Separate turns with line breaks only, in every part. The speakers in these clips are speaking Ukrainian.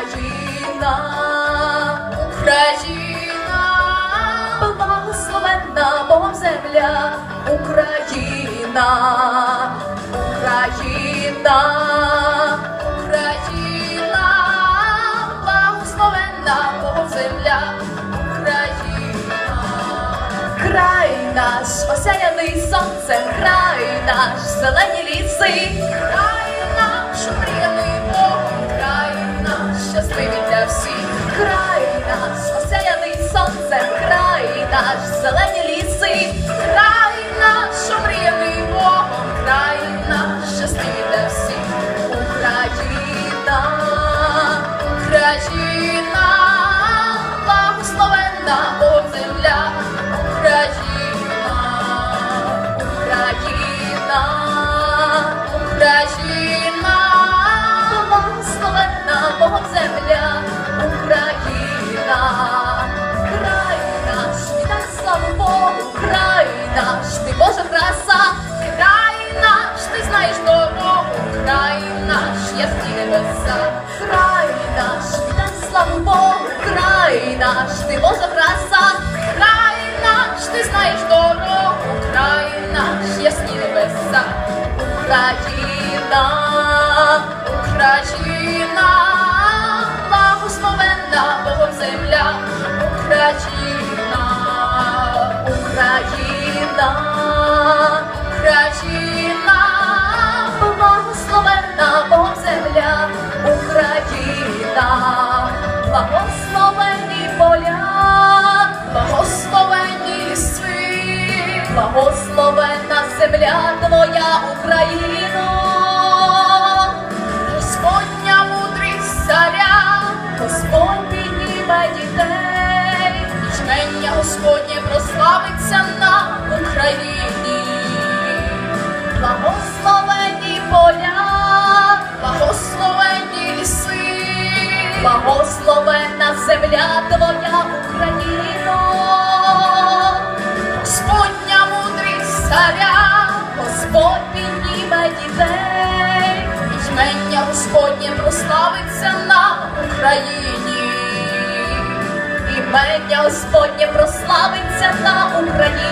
Україна, Україна, благословенна Богом земля, Україна, Україна, Україна, благословенна Богом земля, Україна, край наш осяяний сонцем, край наш зелені ліси, край наш, ти Божа краса, край наш, ти знаєш дорогу, край наш, ясні небеса, Україна, благословенна земля твоя, Україно, Господня мудрість царя, Господь підніме дітей, Ічмення Господнє прославиться на Україні. Благословенні поля, благословенні ліси, благословенна земля твоя, Україні. Імення Господнє прославиться на Україні.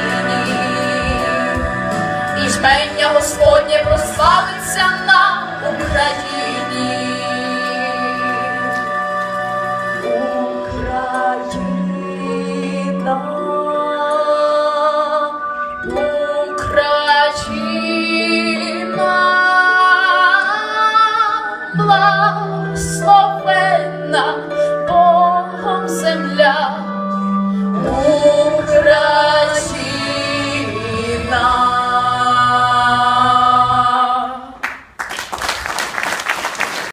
благословенна Богом земля Україна.